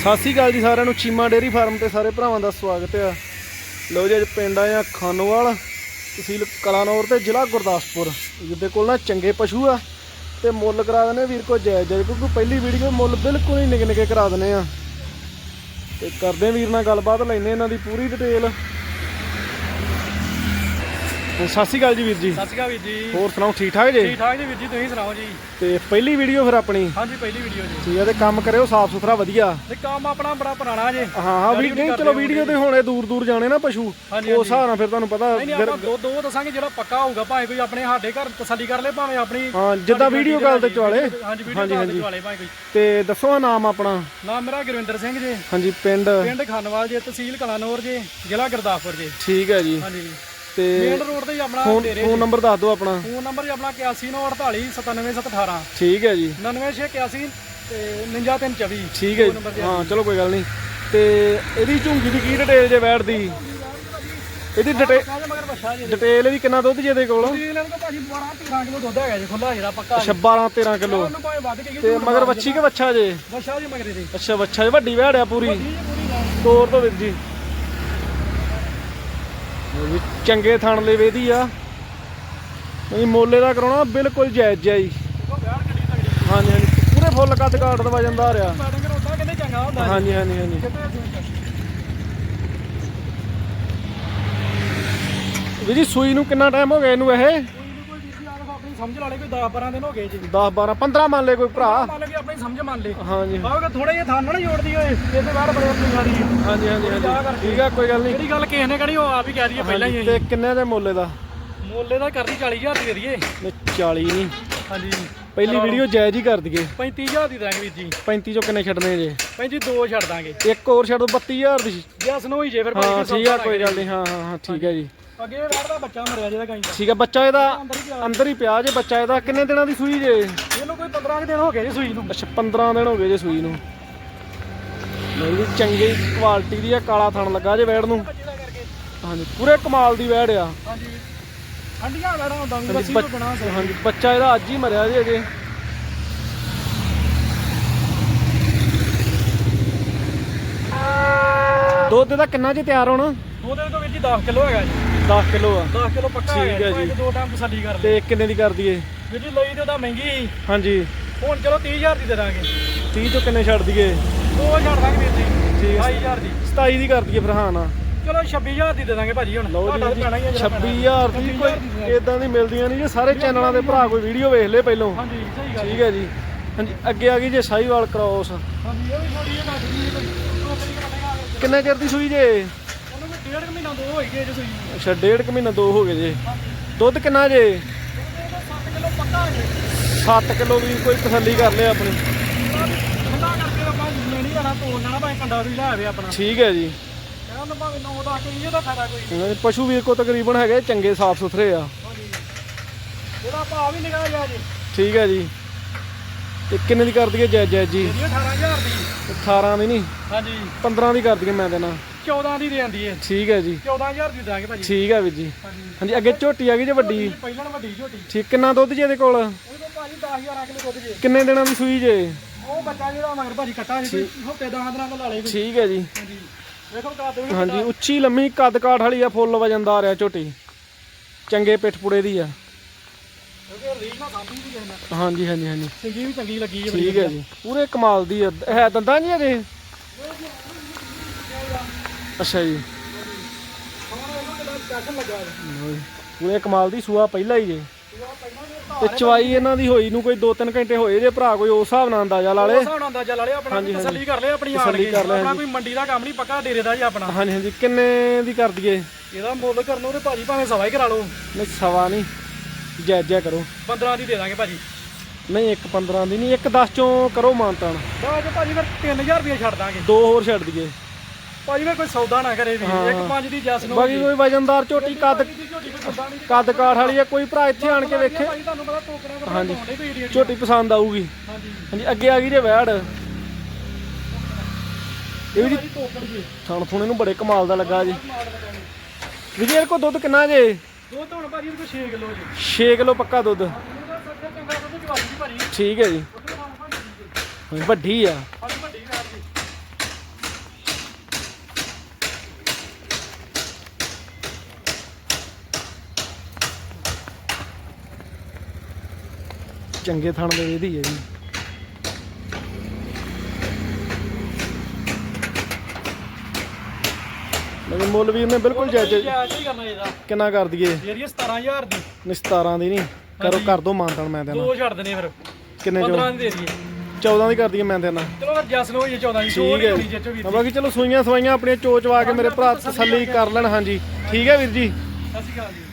ਸਤਿ ਸ਼੍ਰੀ ਅਕਾਲ ਜੀ ਸਾਰਿਆਂ ਨੂੰ, ਚੀਮਾ ਡੇਰੀ ਫਾਰਮ ਤੇ ਸਾਰੇ ਭਰਾਵਾਂ ਦਾ ਸਵਾਗਤ ਹੈ ਲਓ ਜੀ, ਅੱਜ ਪਿੰਡ ਆਏ ਆ ਖਾਨੋਵਾਲ, ਤਹਿਸੀਲ ਕਲਾਨੌਰ ਤੇ ਜ਼ਿਲ੍ਹਾ ਗੁਰਦਾਸਪੁਰ। ਜਿਹਦੇ ਕੋਲ ਨਾ ਚੰਗੇ ਪਸ਼ੂ ਆ ਤੇ ਮੁੱਲ ਕਰਾ ਦਨੇ ਵੀਰ ਕੋ ਜੈ ਜੈ, ਕਿਉਂਕਿ ਪਹਿਲੀ ਵੀਡੀਓ ਮੁੱਲ ਬਿਲਕੁਲ ਹੀ ਨਿੱਕੇ ਨਿੱਕੇ ਕਰਾ ਦਨੇ ਆ। ਤੇ ਕਰਦੇ ਵੀਰ ਨਾਲ ਗੱਲਬਾਤ ਲੈਨੇ ਇਹਨਾਂ ਦੀ ਪੂਰੀ ਡਿਟੇਲ। ਸਤਿ ਸ਼੍ਰੀ ਅਕਾਲ ਜੀ ਵੀਰ ਜੀ। ਸਤਿ ਸ਼੍ਰੀ ਅਕਾਲ ਵੀਰ ਜੀ। ਹੋਰ ਸੁਣਾਓ ਠੀਕ ਠਾਕ ਜੀ? ਠੀਕ ਠਾਕ ਜੀ ਵੀਰ ਜੀ ਤੁਸੀਂ ਸੁਣਾਓ ਜੀ? ਤੇ ਪਹਿਲੀ ਵੀਡੀਓ ਫਿਰ ਆਪਣੀ? ਹਾਂਜੀ ਪਹਿਲੀ ਵੀਡੀਓ ਜੀ। ਠੀਕ ਤੇ ਕੰਮ ਕਰਿਓ ਸਾਫ਼ ਸੁਥਰਾ ਵਧੀਆ। ਤੇ ਕੰਮ ਆਪਣਾ ਬੜਾ ਪੁਰਾਣਾ ਜੇ। ਹਾਂ ਹਾਂ ਵੀ ਨਹੀਂ ਚਲੋ ਵੀਡੀਓ ਤੇ ਹੁਣੇ ਦੂਰ ਦੂਰ ਜਾਣੇ ਨਾ ਪਸ਼ੂ ਹਿਸਾਬ ਨਾਲ ਫਿਰ ਤੁਹਾਨੂੰ ਪਤਾ ਨਹੀਂ ਨਹੀਂ ਆਪਾਂ ਦੋ ਦੋ ਦੱਸਾਂਗੇ ਜਿਹੜਾ ਪੱਕਾ ਹੋਊਗਾ ਭਾਵੇਂ ਕੋਈ ਆਪਣੇ ਸਾਡੇ ਘਰ ਤਸੱਲੀ ਕਰ ਲੇ ਭਾਵੇਂ ਆਪਣੀ ਹਾਂ ਜਿੱਦਾਂ ਵੀਡੀਓ ਕਾਲ ਤੇ ਚਵਾਲੇ ਹਾਂਜੀ ਵੀਡੀਓ ਕਾਲ ਤੇ ਚਵਾਲੇ ਭਾਵੇਂ ਕੋਈ। ਤੇ ਦੱਸੋ ਨਾਮ ਆਪਣਾ? ਨਾਮ ਮੇਰਾ ਗੁਰਵਿੰਦਰ ਸਿੰਘ ਜੀ। ਹਾਂਜੀ ਪਿੰਡ? ਪਿੰਡ ਖਾਨਵਾਲ ਜੀ ਤਹਿਸੀਲ ਕਲਾਨੌਰ ਜੀ ਜ਼ਿਲ੍ਹਾ ਗੁਰਦਾਸਪੁਰ ਜੀ। ਠੀਕ ਹੈ ਜੀ। ਹਾਂਜੀ। ਤੇ ਮੇਨ ਰੋਡ ਤੇ ਹੀ ਆਪਣਾ ਫੋਨ ਡੇਰੇ ਫੋਨ ਨੰਬਰ ਦੱਸ ਦਿਓ ਆਪਣਾ। ਫੋਨ ਨੰਬਰ ਜੀ ਆਪਣਾ 8198 97718 ਠੀਕ ਹੈ ਜੀ। 9681 ਤੇ 99324 ਠੀਕ ਹੈ ਜੀ। ਹਾਂ ਚਲੋ ਕੋਈ ਗੱਲ ਨਹੀਂ। ਤੇ ਇਹਦੀ ਝੁੰਗੀ ਦੀ ਕੀ ਡਿਟੇਲ ਜੇ ਬੈਠ ਦੀ? ਇਹਦੀ ਡਿਟੇਲ ਕਾਹਦੇ ਮਗਰ ਬੱਛਾ ਜੀ ਡਿਟੇਲ ਇਹਦੀ ਕਿੰਨਾ ਦੁੱਧ ਜੇ ਇਹਦੇ ਕੋਲ? ਜੀ ਇਹਨਾਂ ਨੂੰ ਭਾਜੀ 12 13 ਕਿਲੋ ਦੁੱਧ ਹੈਗਾ ਜੀ ਖੁੱਲਾ ਜਿਹੜਾ ਪੱਕਾ ਅੱਛਾ 12 13 ਕਿਲੋ। ਉਹਨੂੰ ਭਾਵੇਂ ਵੱਧ ਕੇ ਤੇ ਮਗਰ ਵੱਛੀ ਕਿ ਵੱਛਾ ਜੇ? ਬੱਛਾ ਜੀ ਮਗਰੇ ਦੇ ਅੱਛਾ ਵੱਛਾ ਜੇ ਵੱਡੀ ਵਹਿੜ ਆ ਪੂਰੀ। ਤੋਰ ਤੋਂ ਵੀਰ ਜੀ। ਇਹ ਵੀ ਚੰਗੇ ਥਣ ਲੈ ਵੇਦੀ ਆ। ਨਹੀਂ, ਮੋਲੇ ਦਾ ਕਰਾਉਣਾ, ਬਿਲਕੁਲ ਜਾਇਜ਼ ਜਾਈ ਉਹ ਹਾਂਜੀ ਹਾਂਜੀ, ਪੂਰੇ ਫੁੱਲ ਕੱਦ ਕਾਟ ਦਾ ਵਜਨ ਦਾ ਰਿਹਾ। ਹਾਂਜੀ ਹਾਂਜੀ ਹਾਂਜੀ। ਵੀ ਜੀ, ਸੂਈ ਨੂੰ ਕਿੰਨਾ ਟਾਈਮ ਹੋ ਗਿਆ ਇਹਨੂੰ ਇਹ ਕੋਈ ਨਹੀਂ ਕੋਈ ਵੀਰ ਆਪ ਆਪਣੀ ਸਮਝ ਲਾ ਲੈ ਕੋਈ 10 12 ਦਿਨ ਹੋ ਗਏ ਜੀ। 10 12 15 ਮੰਨ ਲੈ ਕੋਈ ਭਰਾ। ਮੰਨ ਲਓ ਆਪਣੀ ਸਮਝ ਮੰਨ ਲੈ। ਹਾਂਜੀ। ਬਾਅਦ ਥੋੜਾ ਜਿਹਾ ਥਾਨ ਨਾ ਜੋੜਦੀ ਓਏ ਇਹਦੇ ਬਾਅਦ ਬੜੇ ਆਪਣੀ ਸਾਰੀ ਹਾਂਜੀ ਹਾਂਜੀ ਹਾਂਜੀ। ਠੀਕ ਆ ਕੋਈ ਗੱਲ ਨਹੀਂ। ਜਿਹੜੀ ਗੱਲ ਕਿਸੇ ਨੇ ਕਹਣੀ ਉਹ ਆਪ ਹੀ ਕਹਿ ਦਈਏ ਪਹਿਲਾਂ ਹੀ ਤੇ ਕਿੰਨੇ ਦੇ ਮੋਲੇ ਦਾ ਮੋਲੇ ਦਾ ਕਰਦੀ 40000 ਦੀ ਦੇ ਦਈਏ। ਨਹੀਂ, 40 ਨਹੀਂ। ਹਾਂਜੀ। ਪਹਿਲੀ ਵੀਡੀਓ ਜਾਇਜ਼ ਹੀ ਕਰ ਦਈਏ। 35000 ਦੀ ਦਾਂਗੇ ਵੀਰ ਜੀ। 35 ਚੋਂ ਕਿੰਨੇ ਛੱਡਨੇ ਜੇ? 35 ਦੋ ਛੱਡ ਦਾਂਗੇ। ਇੱਕ ਹੋਰ ਛੱਡ ਦਿਓ 32000 ਦੀ। ਜਸ ਨੂੰ ਹੀ ਜੇ ਫਿਰ ਹਾਂ ਭਾਈ ਠੀਕ ਆ ਕੋਈ ਗੱਲ ਨਹੀਂ। ਹਾਂ ਹਾਂ ਹਾਂ ਠੀਕ ਹੈ ਜੀ। ਅੱਗੇ ਵੜਦਾ ਬੱਚਾ ਮਰਿਆ ਜਿਹਦਾ ਗਾਈ ਦਾ। ਠੀਕ ਆ ਬੱਚਾ ਇਹਦਾ ਅੰਦਰ ਹੀ ਪਿਆ। ਅੰਦਰ ਹੀ ਪਿਆ ਜੇ ਬੱਚਾ ਇਹਦਾ ਕਿੰਨੇ ਦਿਨਾਂ ਦੀ ਸੂਈ ਜੇ? ਇਹਨੂੰ ਕੋਈ 15 ਕੁ ਦਿਨ ਹੋ ਗਏ ਜੀ ਸੂਈ ਨੂੰ। ਅੱਛਾ 15 ਦਿਨ ਹੋ ਗਏ ਜੇ ਸੂਈ ਨੂੰ। ਨਹੀਂ ਜੀ ਚੰਗੀ ਕੁਆਲਿਟੀ ਦੀ ਆ ਕਾਲਾ ਥਣ ਲੱਗਾ ਜੇ ਵੈੜ ਨੂੰ। ਹਾਂਜੀ ਪੂਰੇ ਕਮਾਲ ਦੀ ਵੈੜ ਆ। ਹਾਂਜੀ। ਠੰਡੀਆਂ ਵੜਾ ਹੁੰਦਾ ਵੀ ਹਾਂਜੀ, ਲੱਸੀ ਬੱਚ- ਤੋਂ ਬਣਾ ਸਕਦੇ। ਹਾਂਜੀ ਬੱਚਾ ਇਹਦਾ ਅੱਜ ਹੀ ਮਰਿਆ ਜੀ ਅਜੇ। ਦੁੱਧ ਦਾ ਕਿੰਨਾ ਜੀ ਤਿਆਰ ਹੋਣਾ? ਉਹਦੇ ਤੋਂ ਵੀਰ ਜੀ 10 ਕਿਲੋ ਹੈਗਾ ਜੀ। 10 ਕਿਲੋ ਆ। 10 ਕਿਲੋ ਪੱਕਾ ਠੀਕ ਹੈ ਜੀ ਜੀ। ਦੋ ਟਾਈਮ ਤਸੱਲੀ ਕਰ ਲੈ ਤੇ ਕਿੰਨੇ ਦੀ ਕਰ ਦਈਏ? ਵੀਰ ਜੀ ਲਈ ਤੇ ਉਹਦਾ ਮਹਿੰਗੀ ਸੀ। ਹਾਂਜੀ। ਹੁਣ ਚਲੋ 30000 ਦੀ ਦੇ ਦਾਂਗੇ। 30 ਚੋਂ ਕਿੰਨੇ ਛੱਡ ਦਈਏ? ਦੋ ਛੱਡ ਦਾਂਗੇ ਵੀਰ ਜੀ ਠੀਕ ਹੈ। 22000 ਦੀ। 27 ਦੀ ਕਰ ਦਈਏ ਫਿਰ ਹਾਂ ਨਾ। ਚਲੋ 26000 ਦੀ ਦੇ ਦਾਂਗੇ ਭਾਜੀ ਹੁਣ। ਲਓ ਤੁਹਾਡਾ ਜੀ ਪੈਣਾ ਹੀ ਹੈ ਜਿਹੜਾ ਪੈਣਾ। 26000 ਦੀ ਕੋਈ ਇਦਾਂ ਦੀ ਮਿਲਦੀਆਂ ਨਹੀਂ ਜੇ ਸਾਰੇ ਚੈਨਲਾਂ ਦੇ ਭਰਾ ਕੋਈ ਵੀਡੀਓ ਵੇਖ ਲੇ ਪਹਿਲੋਂ। ਹਾਂਜੀ ਸਹੀ ਗੱਲ ਠੀਕ ਹੈ ਜੀ। ਹਾਂਜੀ ਅੱਗੇ ਆ ਗਈ ਜੇ ਸਾਈਵਾਲ ਕ੍ਰੋਸ ਹਾਂਜੀ ਇਹ ਵੀ ਥੋੜੀ ਜਿਹੀ ਤਰੀ ਕਰਨੇਗਾ ਕਿੰਨੇ ਚਿਰ ਦੀ ਸੂਈ ਜੇ? ਡੇਢ ਕੁ ਮਹੀਨਾ ਦੋ ਹੋਈ ਗਏ ਜੇ ਸੂਈ ਨੂੰ ਅੱਛਾ ਡੇਢ ਕੁ ਮਹੀਨਾ ਦੋ ਹੋ ਗਏ ਜੇ। ਦੁੱਧ ਕਿੰਨਾ ਜੇ? 7 ਕਿਲੋ ਪੱਕਾ ਹੈ 7 ਕਿਲੋ ਵੀ ਕੋਈ ਤਸੱਲੀ ਕਰ ਲਿਆ ਆਪਣੀ। ਠੰਡਾ ਕਰਕੇ ਆਪਾਂ ਲੈਣੀ ਜਾਣਾ ਤੋੜ ਲੈਣਾ ਭਾਵੇਂ ਕੰਡਾ ਵੀ ਲੈ ਆਵੇ ਆਪਣਾ। ਠੀਕ ਹੈ ਜੀ। ਕਹਿੰਦਾ ਭਾਵੇਂ 9 10 ਕੇ ਇਹਦਾ ਫਾਇਦਾ ਕੋਈ ਨਹੀਂ। ਪਸ਼ੂ ਵੀਰ ਕੋ ਤਕਰੀਬਨ ਹੈਗੇ ਚੰਗੇ ਸਾਫ਼ ਸੁਥਰੇ ਆ। ਹਾਂਜੀ। ਇਹਦਾ ਭਾਅ ਵੀ ਨਿਕਲ ਗਿਆ ਜੀ। ਠੀਕ ਹੈ ਜੀ। ਤੇ ਕਿੰਨੇ ਦੀ ਕਰ ਦਈਏ ਜੈ ਜੈ ਜੀ? ਇਹਦੀ 18000 ਦੀ। 18 ਦੀ ਨਹੀਂ। ਹਾਂਜੀ। 15 ਦੀ ਕਰ ਦਈਏ ਮੈਂ ਦੇਣਾ। 14 ਦੀ ਦੇ ਜਾਂਦੀ ਹੈ ਠੀਕ ਹੈ ਜੀ। 14000 ਦੀ ਦਾਂਗੇ ਭਾਜੀ। ਠੀਕ ਹੈ ਵੀਰ ਜੀ। ਹਾਂਜੀ। ਹਾਂਜੀ ਅੱਗੇ ਝੋਟੀ ਆ ਗਈ ਜੇ ਵੱਡੀ। ਪਹਿਲਾਂ ਨਾ ਵੱਡੀ ਝੋਟੀ। ਠੀਕ ਕਿੰਨਾ ਦੁੱਧ ਜੇ ਇਹਦੇ ਕੋਲ? ਉਹਦੇ ਕੋਲ ਭਾਜੀ 10000 ਕਿਲੋ ਦੁੱਧ ਜੇ। ਕਿੰਨੇ ਦਿਨਾਂ ਦੀ ਸੂਈ ਜੇ? ਉਹ ਬੱਚਾ ਜਿਹੜਾ ਮਗਰ ਭਾਜੀ ਕੱਟਾ ਜੀ ਹਫ਼ਤੇ 10 ਦਿਨਾਂ ਦਾ ਲਾ ਲੇ ਕੋਈ। ਠੀਕ ਹੈ ਜੀ। ਹਾਂਜੀ। ਵੇਖੋ ਕਾ ਦੋ ਹਾਂਜੀ ਉੱਚੀ ਲੰਮੀ ਕੱਦ ਕਾਠ ਵਾਲੀ ਆ ਫੁੱਲ ਵਜਨਦਾਰ ਆ ਝੋਟੀ। ਚੰਗੇ ਪਿੱਠ ਪੁੜੇ ਦੀ ਆ। ਹਾਂਜੀ ਹਾਂਜੀ ਹਾਂਜੀ। ਸਿੰਗੀ ਵੀ ਚੰਗੀ ਲੱਗੀ ਹੈ ਠੀਕ ਹੈ ਜੀ। ਪੂਰੇ ਕਮਾਲ ਦੀ ਹੈ ਦੰਦਾਂ ਜੀ ਅਜੇ ਅੱਛਾ ਜੀ। ਪੂਰੇ ਕਮਾਲ ਦੀ ਸੂਆ ਪਹਿਲਾਂ ਹੀ ਜੇ। ਤੇ ਚਵਾਈ ਇਹਨਾਂ ਦੀ ਹੋਈ ਨੂੰ ਕੋਈ 2-3 ਘੰਟੇ ਹੋਏ ਜੇ ਭਰਾ ਕੋਈ ਉਸ ਹਿਸਾਬ ਨਾਲ ਅੰਦਾਜ਼ਾ ਲਾ ਲੇ। ਹਿਸਾਬ ਨਾਲ ਅੰਦਾਜ਼ਾ ਲਾ ਲਿਆ ਆਪਣਾ ਵੀ ਤਸੱਲੀ ਕਰ ਲਿਆ ਆਪਣੀ ਆਣ ਤਸੱਲੀ ਕੇ ਕਰ ਲਿਆ, ਆਪਣਾ ਕੋਈ ਮੰਡੀ ਦਾ ਕੰਮ ਨਹੀਂ ਪੱਕਾ ਡੇਰੇ ਦਾ ਜੀ ਆਪਣਾ। ਹਾਂਜੀ ਹਾਂਜੀ। ਕਿੰਨੇ ਦੀ ਕਰ ਦਈਏ? ਇਹਦਾ ਮੁੱਲ ਕਰਨ ਤੇ ਭਾਜੀ ਭਾਵੇਂ ਸਵਾ ਹੀ ਕਰਾ ਲਓ। ਨਹੀਂ ਸਵਾ ਨਹੀਂ। ਜੈ ਜੈ ਕਰੋ। 15 ਦੀ ਦੇ ਦਾਂਗੇ ਭਾਜੀ। ਨਹੀਂ ਇੱਕ 15 ਦੀ ਨਹੀਂ ਇੱਕ 10 ਚੋਂ ਕਰੋ ਮਾਨਤਾਨ। ਬਾਅਦ ਚ ਭਾਜੀ ਫਿਰ 3000 ਰੁਪਏ ਛੱਡ ਦਾਂਗੇ। ਦੋ ਹੋਰ ਛੱਡ ਦਈਏ। ਭਾਜੀ ਫਿਰ ਕੋਈ ਸੌਦਾ ਨਾ ਕਰੇ ਵੀ ਇੱਕ ਪੰਜ ਦੀ ਜਸ ਨੂੰ ਬਾਕੀ ਕੋਈ ਵਜਨਦਾਰ ਝੋਟੀ ਕੱਦ ਕੱਦ ਕਾਠ ਵਾਲੀ ਆ ਕੋਈ ਭਰਾ ਇੱਥੇ ਆਣ ਕੇ ਵੇਖੇ। ਭਾਜੀ ਤੁਹਾਨੂੰ ਪਤਾ ਟੋਕਰਾ ਕੋਲ ਹਾਂਜੀ। ਝੋਟੀ ਪਸੰਦ ਆਊਗੀ। ਹਾਂਜੀ। ਹਾਂਜੀ ਅੱਗੇ ਆ ਗਈ ਜੇ ਵੈੜ। ਇਹ ਵੀ ਥਣ ਥੁਣ ਇਹਨੂੰ ਬੜੇ ਕਮਾਲ ਦਾ ਲੱਗਾ ਜੀ। ਵਿਜੇਰ ਕੋ ਦੁੱਧ ਕਿੰਨਾ ਜੇ? ਦੋ ਧੋਣ ਭਾਜੀ ਕੋਲ 6 ਕਿਲੋ ਜੀ। 6 ਕਿਲੋ ਪੱਕਾ ਦੁੱਧ। ਦੁੱਧ ਠੀਕ ਹੈ ਜੀ। ਵੱਡੀ ਆ ਭਾਜੀ ਵੱਡੀ ਕਾਰ ਦੀ ਚੰਗੇ ਥਣ ਦੇ ਇਹਦੀ ਹੈ ਜੀ। ਲੇਕਿਨ ਮੁੱਲ ਵੀ ਇਹਨੇ ਬਿਲਕੁਲ ਜਾਇਜ਼ ਹੀ ਕਰਨਾ ਇਹਦਾ। ਕਿੰਨਾ ਕਰ ਦਈਏ? ਜਿਹੜੀ 17000 ਦੀ। ਨਹੀਂ 17 ਦੀ ਨਹੀਂ। ਕਰੋ। ਕਰ ਦੋ ਮਾਨਤਨ ਮੈਂ ਦੇਣਾ। ਦੋ ਛੱਡ ਦਨੇ ਫਿਰ। ਕਿੰਨੇ ਚੋਂ 15 ਦੀ ਦੇ ਦਈਏ। 14 ਦੀ ਕਰ ਦਈਏ ਮੈਂ ਦੇਣਾ। ਚਲੋ ਫਿਰ ਜਸ ਲੋ ਇਹ 14 ਦੀ। ਠੀਕ ਹੈ ਹੋਣੀ ਜੀ। ਜਿੱਚੋ ਵੀਰ ਤਾਂ ਬਾਕੀ ਚਲੋ ਸੂਈਆਂ ਸਵਾਈਆਂ ਆਪਣੀਆਂ ਚੋਚਵਾ ਕੇ ਮੇਰੇ ਭਰਾ ਤਸੱਲੀ ਕਰ ਲੈਣ। ਹਾਂਜੀ। ਠੀਕ ਹੈ ਵੀਰ ਜੀ। ਸਤਿ ਸ਼੍ਰੀ ਅਕਾਲ ਜੀ।